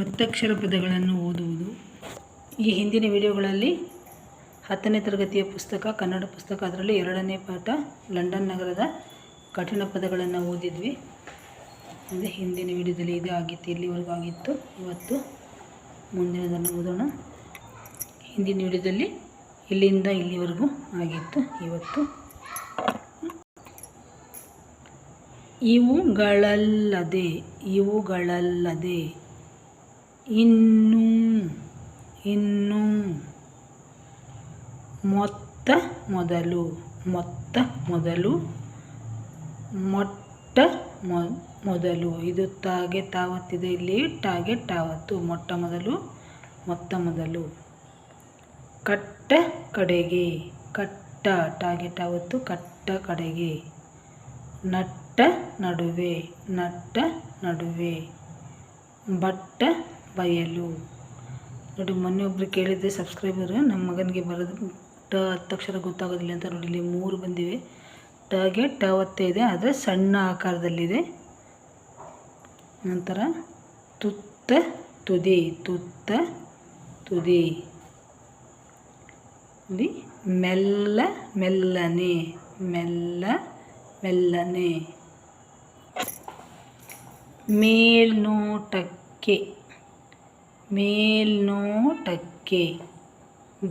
ಒತ್ತಕ್ಷರ ಪದಗಳನ್ನು ಓದುವುದು. ಈ ಹಿಂದಿನ ವಿಡಿಯೋಗಳಲ್ಲಿ ಹತ್ತನೇ ತರಗತಿಯ ಪುಸ್ತಕ, ಕನ್ನಡ ಪುಸ್ತಕ, ಅದರಲ್ಲಿ ಎರಡನೇ ಪಾಠ, ಲಂಡನ್ ನಗರದ ಕಠಿಣ ಪದಗಳನ್ನು ಓದಿದ್ವಿ. ಅಂದರೆ ಹಿಂದಿನ ವಿಡಿಯೋದಲ್ಲಿ ಇದು ಆಗಿತ್ತು, ಇಲ್ಲಿವರೆಗೂ ಆಗಿತ್ತು. ಇವತ್ತು ಮುಂದಿನದನ್ನು ಓದೋಣ. ಹಿಂದಿನ ವಿಡಿಯೋದಲ್ಲಿ ಇಲ್ಲಿಂದ ಇಲ್ಲಿವರೆಗೂ ಆಗಿತ್ತು, ಇವತ್ತು. ಇವುಗಳಲ್ಲದೆ ಇವುಗಳಲ್ಲದೆ ಇನ್ನೂ, ಇನ್ನು. ಮೊತ್ತ ಮೊದಲು ಮೊತ್ತ ಮೊದಲು, ಮೊಟ್ಟ ಮೊದಲು. ಇದು ತಾಗೆ ತಾವತ್ತಿದೆ, ಇಲ್ಲಿ ಟಾಗೆ ಟಾವತ್ತು. ಮೊಟ್ಟ ಮೊದಲು, ಮೊತ್ತ ಮೊದಲು. ಕಟ್ಟ ಕಡೆಗೆ, ಕಟ್ಟ ಟಾಗೆ ಟಾವತ್ತು, ಕಟ್ಟ ಕಡೆಗೆ. ನಟ್ಟ ನಡುವೆ ನಟ್ಟ ನಡುವೆ. ಬಟ್ಟ ಬಯಲು. ನೋಡಿ, ಮೊನ್ನೆ ಒಬ್ರು ಕೇಳಿದ್ದೆ, ಸಬ್ಸ್ಕ್ರೈಬರ್ ನಮ್ಮ ಮಗನಿಗೆ ಬರೋದು ಟ ಹತ್ತಕ್ಷರ ಗೊತ್ತಾಗೋದಿಲ್ಲ ಅಂತ ನೋಡಿ ಇಲ್ಲಿ ಮೂರು ಬಂದಿವೆ. ಟಗೆ ಟ ಒತ್ತೆ ಇದೆ, ಆದರೆ ಸಣ್ಣ ಆಕಾರದಲ್ಲಿದೆ. ನಂತರ, ತುತ್ತ ತುದಿ ತುತ್ತ ತುದಿ. ಇಲ್ಲಿ ಮೆಲ್ಲ ಮೆಲ್ಲನೆ ಮೆಲ್ಲ ಮೆಲ್ಲನೆ. ಮೇಲ್ನೋಟಕ್ಕೆ ಮೇಲ್ನೋಟಕ್ಕೆ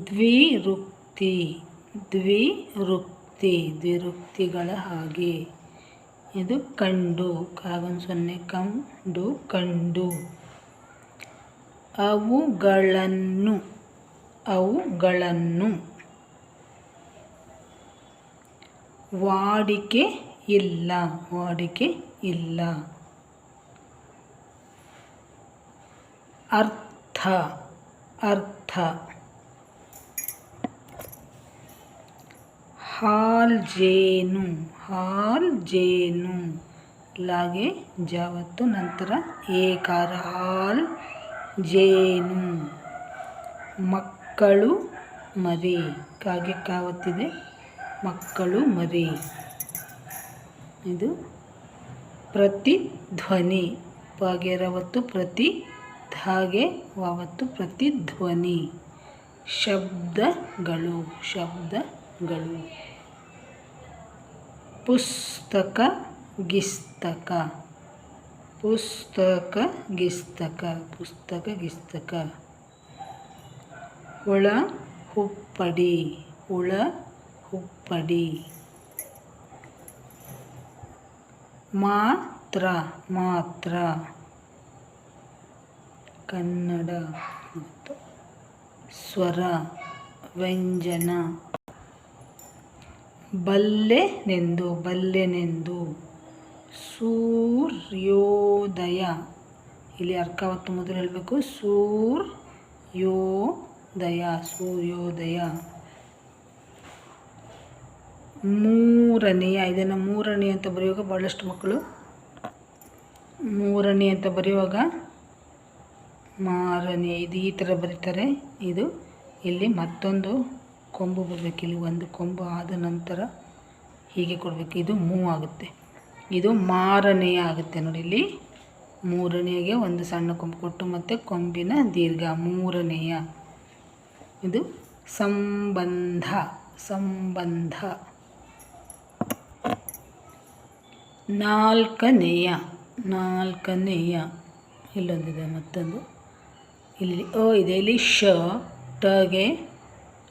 ದ್ವಿರುಕ್ತಿ ದ್ವಿರುಕ್ತಿ, ದ್ವಿರುಕ್ತಿಗಳ ಹಾಗೆ. ಇದು ಕಂಡು ಕಾಗೊಂದು ಸೊನ್ನೆ, ಕಂಡು ಕಂಡು. ಅವುಗಳನ್ನು ಅವುಗಳನ್ನು ವಾಡಿಕೆ ಇಲ್ಲ ವಾಡಿಕೆ ಇಲ್ಲ. ಅರ್ಥ ಅರ್ಥ. ಅರ್ಥ. ಹಾಲ್ ಜೇನು ಹಾಲ್ ಜೇನು. ಲಾಗೆ ಜಾವತ್ತು ನಂತರ ಏಕಾರ. ಹಾಲ್ ಜೇನು. ಮಕ್ಕಳು ಮರಿ. ಕಾಗೆ ಕಾವತ್ತಿದೆ? ಮಕ್ಕಳು ಮರಿ. ಇದು ಪ್ರತಿಧ್ವನಿ. ಪಾಗೆರವತ್ತು ಪ್ರತಿ ಧಾಗೆ ವಾವತ್ತು ಪ್ರತಿಧ್ವನಿ. ಶಬ್ದಗಳು ಶಬ್ದಗಳು. ಪುಸ್ತಕ ಗಿಸ್ತಕ. ಪುಸ್ತಕ ಗಿಸ್ತಕ ಪುಸ್ತಕ ಗಿಸ್ತಕ. ಹುಳ ಹುಪ್ಪಡಿ ಹುಳ ಹುಪ್ಪಡಿ. ಮಾತ್ರ ಮಾತ್ರ. ಕನ್ನಡ ಮತ್ತು ಸ್ವರ ವ್ಯಂಜನ. ಬಲ್ಲೆನೆಂದು ಬಲ್ಲೆನೆಂದು. ಸೂರ್ಯೋದಯ. ಇಲ್ಲಿ ಅರ್ಕವತ್ತು ಮೊದಲು ಹೇಳಬೇಕು. ಸೂರ್ಯೋದಯ ಸೂರ್ಯೋದಯ. ಮೂರನೆಯ, ಇದನ್ನು ಮೂರನೇ ಅಂತ ಬರೆಯುವಾಗ ಭಾಳಷ್ಟು ಮಕ್ಕಳು. ಮೂರನೇ ಅಂತ ಬರೆಯುವಾಗ ಮಾರನೇ ಇದು ಈ ಥರ ಬರೀತಾರೆ. ಇದು ಇಲ್ಲಿ ಮತ್ತೊಂದು ಕೊಂಬು ಬರಬೇಕು. ಇಲ್ಲಿ ಒಂದು ಕೊಂಬು ಆದ ನಂತರ ಹೀಗೆ ಕೊಡಬೇಕು. ಇದು ಮೂ ಆಗುತ್ತೆ. ಇದು ಮಾರನೆಯ ಆಗುತ್ತೆ ನೋಡಿ ಇಲ್ಲಿ. ಮೂರನೆಯಗೆ ಒಂದು ಸಣ್ಣ ಕೊಂಬು ಕೊಟ್ಟು ಮತ್ತು ಕೊಂಬಿನ ದೀರ್ಘ ಮೂರನೆಯ. ಇದು ಸಂಬಂಧ ಸಂಬಂಧ. ನಾಲ್ಕನೆಯ ನಾಲ್ಕನೆಯ. ಇಲ್ಲೊಂದಿದೆ ಮತ್ತೊಂದು. ಇಲ್ಲಿ ಓ, ಇದೆ. ಇಲ್ಲಿ ಶ ಟಗೆ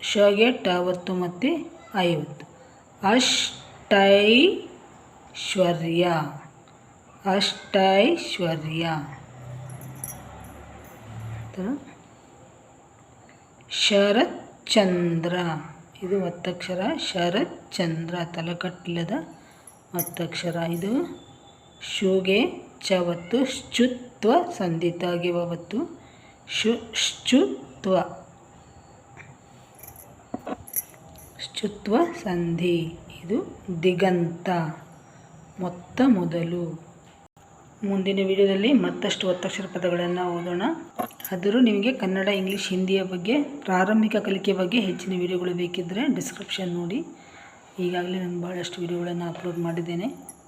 ಶಗೆ ಟಾವತ್ತು ಮತ್ತು ಐವತ್ತು ಅಷ್ಟೈಶ್ವರ್ಯ. ಅಷ್ಟೈಶ್ವರ್ಯ. ಶರತ್ಚಂದ್ರ. ಇದು ಒತ್ತಕ್ಷರ ಶರತ್ಚಂದ್ರ ತಲೆಕಟ್ಟಿಲ್ಲದ ಒತ್ತಕ್ಷರ. ಇದು ಶೂಗೆ ಚವತ್ತು ಶುತ್ವ ಸಂಧಿತಾಗಿ ಒತ್ತು. ಶು ಶುತ್ವ ಶುತ್ವ ಸಂಧಿ ಇದು ದಿಗಂತ. ಮೊತ್ತ ಮೊದಲು. ಮುಂದಿನ ವಿಡಿಯೋದಲ್ಲಿ ಮತ್ತಷ್ಟು ಒತ್ತಕ್ಷರ ಪದಗಳನ್ನು ಓದೋಣ. ಆದರೂ ನಿಮಗೆ ಕನ್ನಡ, ಇಂಗ್ಲೀಷ್, ಹಿಂದಿಯ ಬಗ್ಗೆ, ಪ್ರಾರಂಭಿಕ ಕಲಿಕೆ ಬಗ್ಗೆ ಹೆಚ್ಚಿನ ವಿಡಿಯೋಗಳು ಬೇಕಿದ್ದರೆ ಡಿಸ್ಕ್ರಿಪ್ಷನ್ ನೋಡಿ. ಈಗಾಗಲೇ ನಾನು ಭಾಳಷ್ಟು ವಿಡಿಯೋಗಳನ್ನು ಅಪ್ಲೋಡ್ ಮಾಡಿದ್ದೇನೆ.